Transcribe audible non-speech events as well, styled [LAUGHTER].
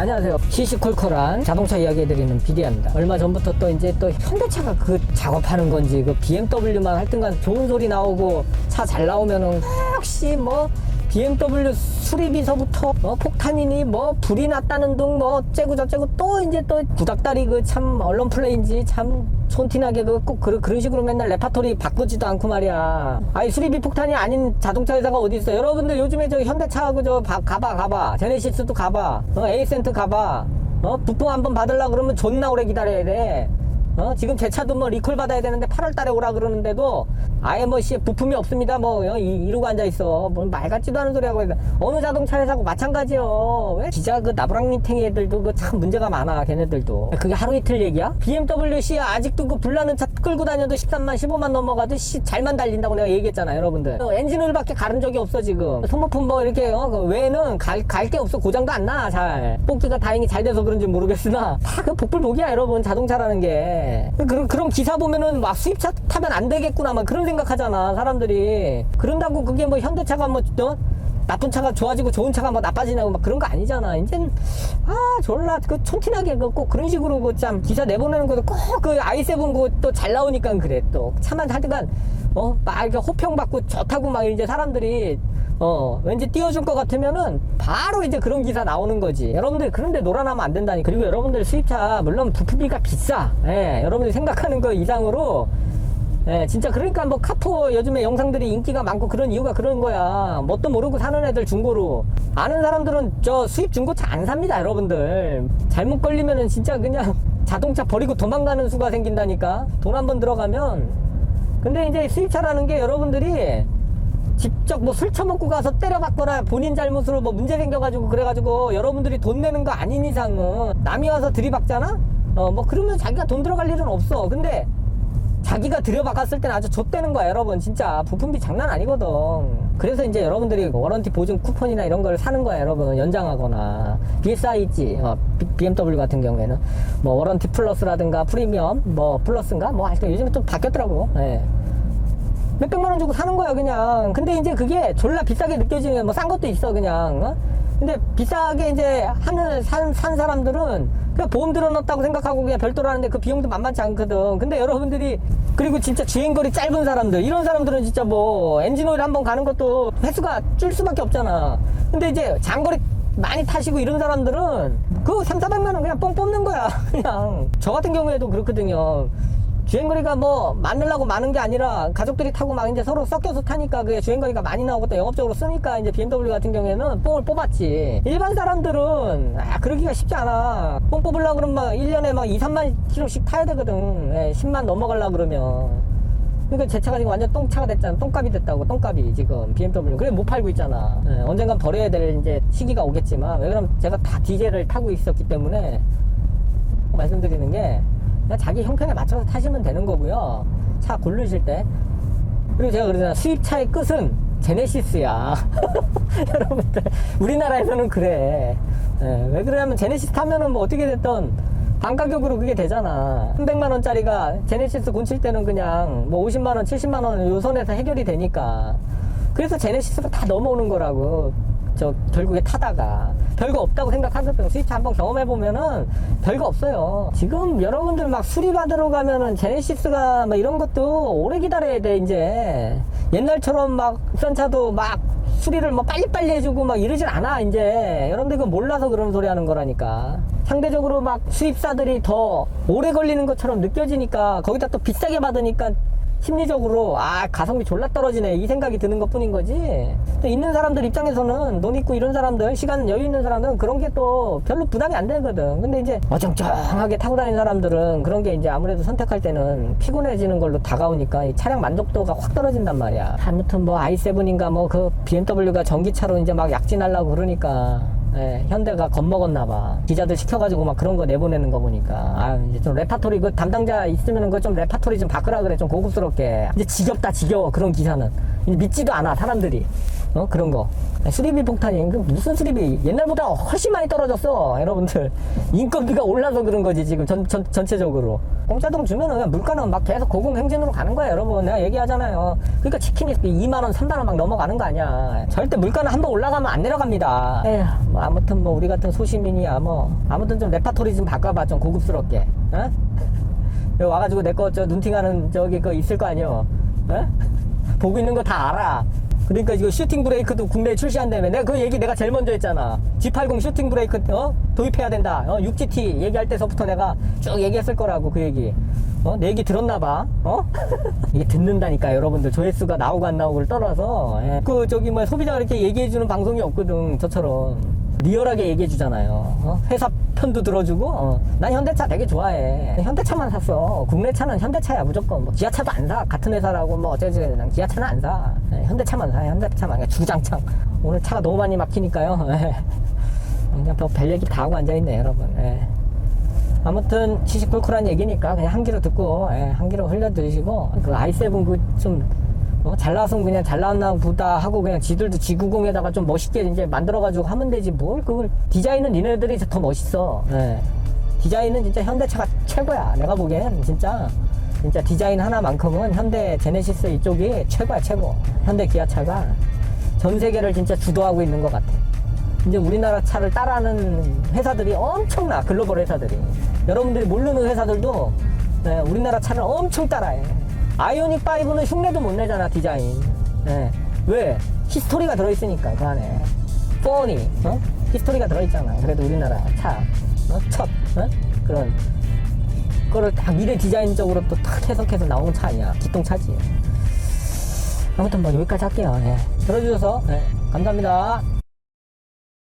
안녕하세요. 시시콜콜한 자동차 이야기해드리는 비디아입니다. 얼마 전부터 또 이제 또 현대차가 그 작업하는 건지 그 BMW만 할든간 좋은 소리 나오고 차 잘 나오면은 혹시 뭐 BMW 수리비서부터 뭐 폭탄이니 뭐 불이 났다는 등 뭐 어째고 저째고 또 이제 또 구닥다리 그 참 언론 플레이인지 참 촌티나게 그꼭 그런, 그런 식으로 맨날 레파토리 바꾸지도 않고 말이야. 아니 수리비 폭탄이 아닌 자동차 회사가 어디 있어? 여러분들 요즘에 저 현대차하고 저 바- 가봐 가봐 제네시스도 가봐 어, 에이센트 가봐 어 부품 한번 받으려 그러면 존나 오래 기다려야 돼. 어, 지금 제 차도 뭐 리콜 받아야 되는데 8월 달에 오라 그러는데도 아예 뭐 씨, 부품이 없습니다. 뭐 어, 이, 이러고 앉아 있어. 뭐 말 같지도 않은 소리 하고. 어느 자동차 회사고 마찬가지요. 왜 기자 그 나부랑님탱이 애들도 그 참 문제가 많아. 걔네들도. 그게 하루 이틀 얘기야? BMW 씨 아직도 그 불나는 차 끌고 다녀도 13만 15만 넘어가도 씨 잘만 달린다고 내가 얘기했잖아, 여러분들. 어, 엔진오일밖에 가른 적이 없어 지금. 소모품 뭐 이렇게 어, 그 외에는 갈 갈 게 없어. 고장도 안 나. 잘. 뽑기가 다행히 잘 돼서 그런지 모르겠으나 다 그 복불복이야, 여러분. 자동차라는 게. 그런 그런 기사 보면은 막 수입차 타면 안 되겠구나 막 그런 생각하잖아, 사람들이. 그런다고 그게 뭐 현대차가 뭐 어? 나쁜 차가 좋아지고 좋은 차가 뭐 나빠지냐고 막 그런 거 아니잖아. 이젠 아 졸라 그 촌티나게 그꼭 그런 식으로 그 참 기사 내보내는 것도 꼭그 i7 그또 잘 나오니까 그래 또 차만 하여튼간 어 막 이렇게 호평 받고 좋다고 막 이제 사람들이 어 왠지 띄워줄 것 같으면은 바로 이제 그런 기사 나오는 거지. 여러분들 그런데 놀아나면 안 된다니. 그리고 여러분들 수입차 물론 부품비가 비싸. 예, 여러분들이 생각하는 거 이상으로 예, 진짜 그러니까 뭐 카푸어 요즘에 영상들이 인기가 많고 그런 이유가 그런 거야. 뭣도 모르고 사는 애들 중고로. 아는 사람들은 저 수입 중고차 안 삽니다, 여러분들. 잘못 걸리면은 진짜 그냥 자동차 버리고 도망가는 수가 생긴다니까. 돈 한 번 들어가면. 근데 이제 수입차라는 게 여러분들이 직접 뭐 술 처먹고 가서 때려받거나 본인 잘못으로 뭐 문제 생겨가지고 그래가지고 여러분들이 돈 내는 거 아닌 이상은 남이 와서 들이박잖아? 어, 뭐 그러면 자기가 돈 들어갈 일은 없어. 근데 자기가 들여박았을 때는 아주 좆되는 거야 여러분. 진짜 부품비 장난 아니거든. 그래서 이제 여러분들이 워런티 보증 쿠폰이나 이런 걸 사는 거야 여러분. 연장하거나. BSI 있지 어, BMW 같은 경우에는. 뭐 워런티 플러스라든가 프리미엄 뭐 플러스인가? 뭐 하여튼 요즘에 좀 바뀌었더라고. 예. 몇백만 원 주고 사는 거야 그냥. 근데 이제 그게 졸라 비싸게 느껴지는 뭐싼 것도 있어 그냥 어? 근데 비싸게 이제 하는 산, 산 사람들은 그냥 보험 들어놨다고 생각하고 그냥 별도로 하는데 그 비용도 만만치 않거든. 근데 여러분들이 그리고 진짜 주행거리 짧은 사람들 이런 사람들은 진짜 뭐 엔진오일 한번 가는 것도 횟수가 줄 수밖에 없잖아. 근데 이제 장거리 많이 타시고 이런 사람들은 그 3, 400만 원 그냥 뻥 뽑는 거야 [LAUGHS] 그냥. 저 같은 경우에도 그렇거든요 주행거리가 뭐 많으려고 많은 게 아니라 가족들이 타고 막 이제 서로 섞여서 타니까 그게 주행거리가 많이 나오고 또 영업적으로 쓰니까 이제 BMW 같은 경우에는 뽕을 뽑았지. 일반 사람들은 아, 그러기가 쉽지 않아. 뽕 뽑으려고 그러면 막 1년에 막 2, 3만 킬로씩 타야 되거든. 예, 10만 넘어가려고 그러면. 그러니까 제 차가 지금 완전 똥차가 됐잖아. 똥값이 됐다고, 똥값이 지금 BMW. 그래 못 팔고 있잖아. 예, 언젠간 버려야 될 이제 시기가 오겠지만, 왜 그러면 제가 다 디젤을 타고 있었기 때문에 말씀드리는 게 자기 형편에 맞춰서 타시면 되는 거고요. 차 고르실 때. 그리고 제가 그러잖아. 수입차의 끝은 제네시스야. [LAUGHS] 여러분들, 우리나라에서는 그래. 예, 왜 그러냐면 제네시스 타면은 뭐 어떻게 됐던 반 가격으로 그게 되잖아. 300만원짜리가 제네시스 곤칠 때는 그냥 뭐 50만원, 70만원 요 선에서 해결이 되니까. 그래서 제네시스가 다 넘어오는 거라고. 저 결국에 타다가 별거 없다고 생각하거든 스위치 한번 경험해 보면은 별거 없어요. 지금 여러분들 막 수리 받으러 가면은 제네시스가 뭐 이런 것도 오래 기다려야 돼 이제. 옛날처럼 막 국산 차도 막 수리를 뭐 빨리빨리 해주고 막 이러질 않아 이제. 여러분들 그거 몰라서 그런 소리 하는 거라니까. 상대적으로 막 수입사들이 더 오래 걸리는 것처럼 느껴지니까 거기다 또 비싸게 받으니까 심리적으로 아 가성비 졸라 떨어지네. 이 생각이 드는 것 뿐인 거지. 또 있는 사람들 입장에서는 돈 있고 이런 사람들 시간 여유 있는 사람들은 그런 게 또 별로 부담이 안 되거든. 근데 이제 어정쩡하게 타고 다니는 사람들은 그런 게 이제 아무래도 선택할 때는 피곤해지는 걸로 다가오니까 이 차량 만족도가 확 떨어진단 말이야. 아무튼 뭐 i7인가 뭐 그 BMW가 전기차로 이제 막 약진하려고 그러니까 예, 현대가 겁먹었나 봐. 기자들 시켜가지고 막 그런 거 내보내는 거 보니까. 아, 이제 좀 레파토리, 그 담당자 있으면은 그좀 레파토리 좀 바꾸라 그래. 좀 고급스럽게. 이제 지겹다, 지겨워. 그런 기사는. 믿지도 않아, 사람들이. 어 그런 거. 수리비 폭탄이 그 무슨 수리비? 옛날보다 훨씬 많이 떨어졌어 여러분들. 인건비가 올라서 그런 거지 지금 전, 전 전체적으로. 공짜동 주면은 물가는 막 계속 고공행진으로 가는 거야 여러분. 내가 얘기하잖아요. 그러니까 치킨이 2만 원 3만 원 막 넘어가는 거 아니야. 절대 물가는 한번 올라가면 안 내려갑니다. 에휴 뭐 아무튼 뭐 우리 같은 소시민이야 뭐. 아무튼 좀 레파토리 좀 바꿔봐 좀 고급스럽게. 어? [LAUGHS] 와가지고 내 거 저 눈팅하는 저기 그 있을 거 아니여 어? 보고 있는 거 다 알아 그러니까 이거 슈팅 브레이크도 국내에 출시한다며 내가 그 얘기 내가 제일 먼저 했잖아 G80 슈팅 브레이크 어? 도입해야 된다 어? 6GT 얘기할 때서부터 내가 쭉 얘기했을 거라고 그 얘기 어? 내 얘기 들었나 봐 어? [LAUGHS] 이게 듣는다니까 여러분들 조회수가 나오고 안 나오고를 떠나서 예. 그 저기 뭐 소비자가 이렇게 얘기해 주는 방송이 없거든 저처럼 리얼하게 얘기해 주잖아요. 어? 회사 편도 들어주고, 어. 난 현대차 되게 좋아해. 현대차만 샀어. 국내 차는 현대차야, 무조건. 뭐 기아차도 안 사. 같은 회사라고 뭐 어쩌지. 난 기아차는 안 사. 예, 현대차만 사. 현대차만. 그냥 주장창. 오늘 차가 너무 많이 막히니까요. 예. 그냥 뭐별 얘기 다 하고 앉아있네, 여러분. 예. 아무튼 시시콜콜한 얘기니까 그냥 한 귀로 듣고 예, 한 귀로 흘려드시고 그 i7 그좀 어, 잘 나왔으면 그냥 잘 나왔나 보다 하고 그냥 지들도 G90에다가 좀 멋있게 이제 만들어가지고 하면 되지 뭘 그걸. 디자인은 니네들이 더 멋있어. 예. 디자인은 진짜 현대차가 최고야. 내가 보기엔 진짜. 진짜 디자인 하나만큼은 현대 제네시스 이쪽이 최고야 최고. 현대 기아차가 전 세계를 진짜 주도하고 있는 것 같아. 이제 우리나라 차를 따라하는 회사들이 엄청나 글로벌 회사들이. 여러분들이 모르는 회사들도 네, 우리나라 차를 엄청 따라해 아이오닉 5는 흉내도 못 내잖아 디자인 네. 왜? 히스토리가 들어있으니까 그 안에 뻔히 어? 히스토리가 들어있잖아 그래도 우리나라 차 어? 첫 어? 그런 그거를 다 미래 디자인적으로 또 탁 해석해서 나오는 차 아니야 기똥차지 아무튼 뭐 여기까지 할게요 예. 들어주셔서 예, 감사합니다